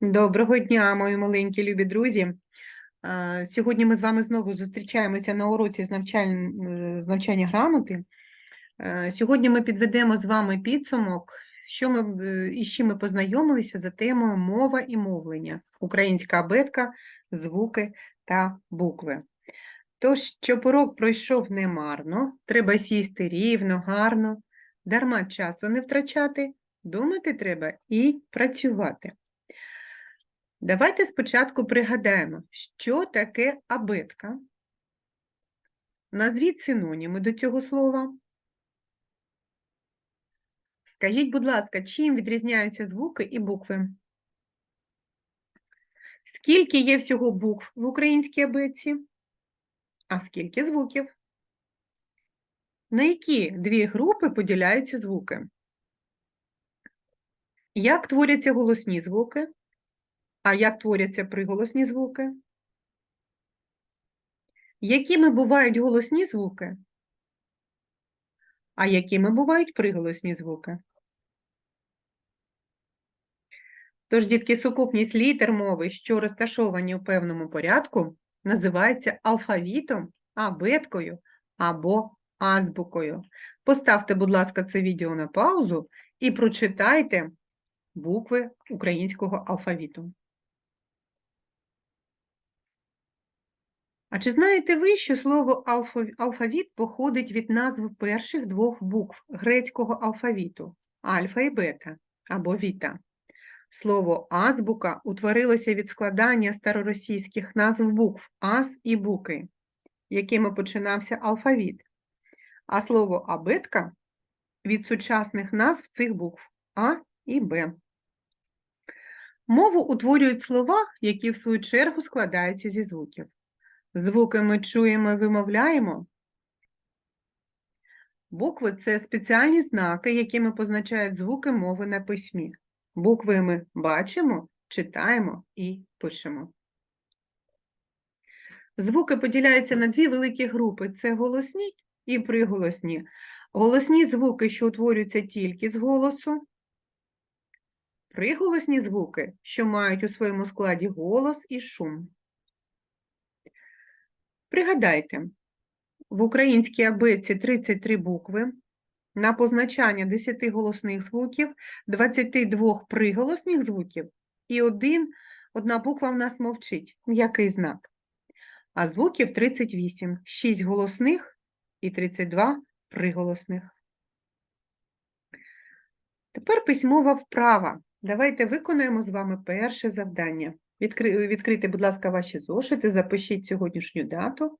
Доброго дня, мої маленькі любі друзі. Сьогодні ми з вами знову зустрічаємося на уроці з е, з навчання грамоти. Сьогодні ми підведемо з вами підсумок, що ми е, і з чим ми познайомилися за темою мова і мовлення, українська абетка, звуки та букви. Тож, щоб урок пройшов немарно, треба сісти рівно, гарно, дарма часу не втрачати, думати треба і працювати. Давайте спочатку пригадаємо, що таке абетка. Назвіть синоніми до цього слова. Скажіть, будь ласка, чим відрізняються звуки і букви? Скільки є всього букв в українській абетці? А скільки звуків? На які дві групи поділяються звуки? Як творяться голосні звуки? А як творяться приголосні звуки? Якими бувають голосні звуки? А якими бувають приголосні звуки? Тож, дітки, сукупність літер мови, що розташовані у певному порядку, називається алфавітом, абеткою або азбукою. Поставте, будь ласка, це відео на паузу і прочитайте букви українського алфавіту. А чи знаєте ви, що слово алфавіт походить від назв перших двох букв грецького алфавіту альфа і бета або віта? Слово азбука утворилося від складання староросійських назв букв ас і буки, якими починався алфавіт, а слово абетка від сучасних назв цих букв А і Б. Мову утворюють слова, які в свою чергу складаються зі звуків. Звуки ми чуємо і вимовляємо. Букви це спеціальні знаки, якими позначають звуки мови на письмі. Букви ми бачимо, читаємо і пишемо. Звуки поділяються на дві великі групи: це голосні і приголосні. Голосні звуки, що утворюються тільки з голосу. Приголосні звуки, що мають у своєму складі голос і шум. Пригадайте, в українській абетці 33 букви, на позначання 10 голосних звуків, 22 приголосних звуків і один, одна буква в нас мовчить, м'який знак. А звуків 38, 6 голосних і 32 приголосних. Тепер письмова вправа. Давайте виконаємо з вами перше завдання. Відкри... Відкрийте, будь ласка, ваші зошити, запишіть сьогоднішню дату.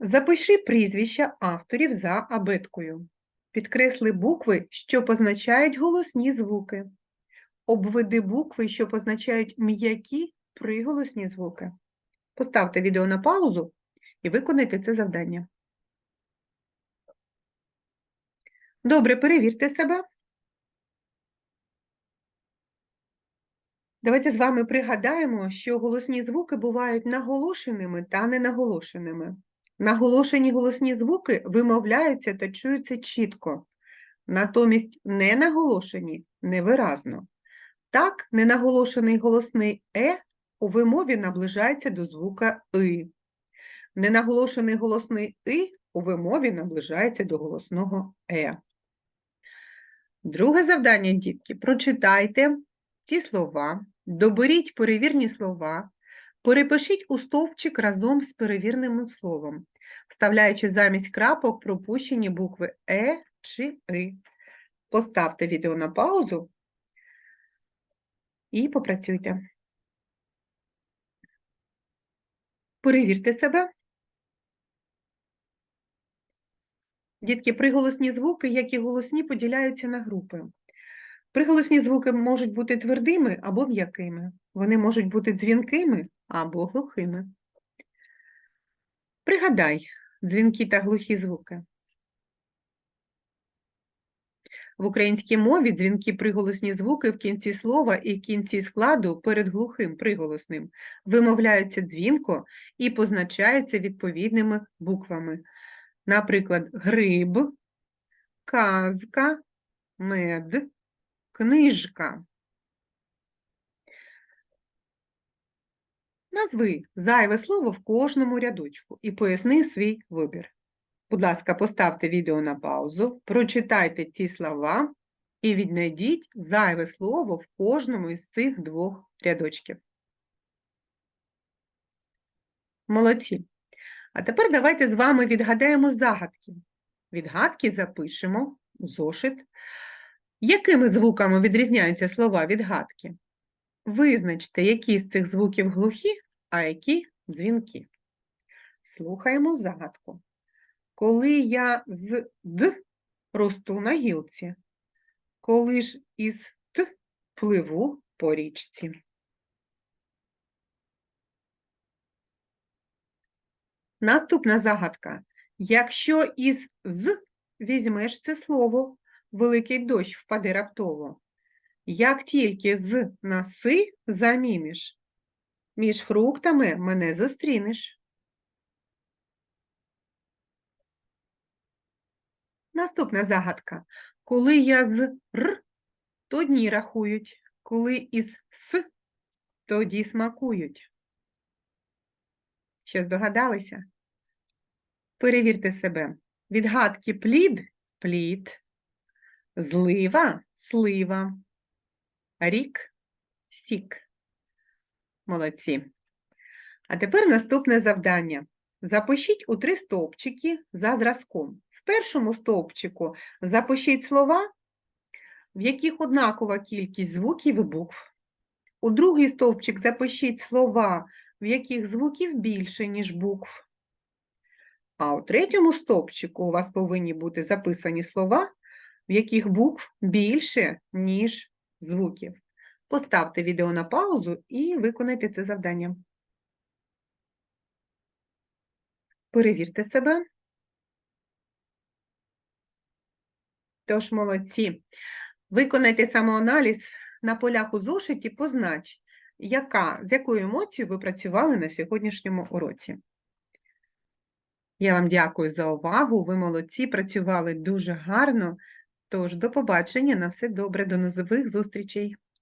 Запиши прізвища авторів за абеткою. Підкресли букви, що позначають голосні звуки. Обведи букви, що позначають м'які приголосні звуки. Поставте відео на паузу і виконайте це завдання. Добре, перевірте себе. Давайте з вами пригадаємо, що голосні звуки бувають наголошеними та ненаголошеними. Наголошені голосні звуки вимовляються та чуються чітко, натомість ненаголошені невиразно. Так, ненаголошений голосний е у вимові наближається до звука и. Ненаголошений голосний и у вимові наближається до голосного е. Друге завдання, дітки, прочитайте ці слова, доберіть перевірні слова, перепишіть у стовпчик разом з перевірним словом, вставляючи замість крапок пропущені букви Е чи И. Поставте відео на паузу і попрацюйте. Перевірте себе. Дітки, приголосні звуки, як і голосні, поділяються на групи. Приголосні звуки можуть бути твердими або м'якими. Вони можуть бути дзвінкими або глухими. Пригадай дзвінкі та глухі звуки. В українській мові дзвінкі приголосні звуки в кінці слова і в кінці складу перед глухим приголосним вимовляються дзвінко і позначаються відповідними буквами. Наприклад, гриб, казка, мед, книжка. Назви зайве слово в кожному рядочку і поясни свій вибір. Будь ласка, поставте відео на паузу, прочитайте ці слова і віднайдіть зайве слово в кожному із цих двох рядочків. Молодці. А тепер давайте з вами відгадаємо загадки. Відгадки запишемо у зошит. Якими звуками відрізняються слова відгадки? Визначте, які з цих звуків глухі, а які дзвінки. Слухаємо загадку. Коли я з Д росту на гілці, коли ж із Т пливу по річці. Наступна загадка. Якщо із з візьмеш це слово, великий дощ впаде раптово. Як тільки з на си заміниш, між фруктами мене зустрінеш. Наступна загадка. Коли я з р, то дні рахують, коли із с, тоді смакують. Що здогадалися? Перевірте себе. Відгадки плід плід, злива слива, рік сік. Молодці. А тепер наступне завдання. Запишіть у три стовпчики за зразком. В першому стовпчику запишіть слова, в яких однакова кількість звуків і букв. У другий стовпчик запишіть слова, в яких звуків більше, ніж букв. А у третьому стовпчику у вас повинні бути записані слова, в яких букв більше, ніж звуків. Поставте відео на паузу і виконайте це завдання. Перевірте себе. Тож, молодці. Виконайте самоаналіз на полях у зошиті, познач, яка, з якою емоцією ви працювали на сьогоднішньому уроці. Я вам дякую за увагу. Ви молодці, працювали дуже гарно. Тож, до побачення, на все добре, до нових зустрічей.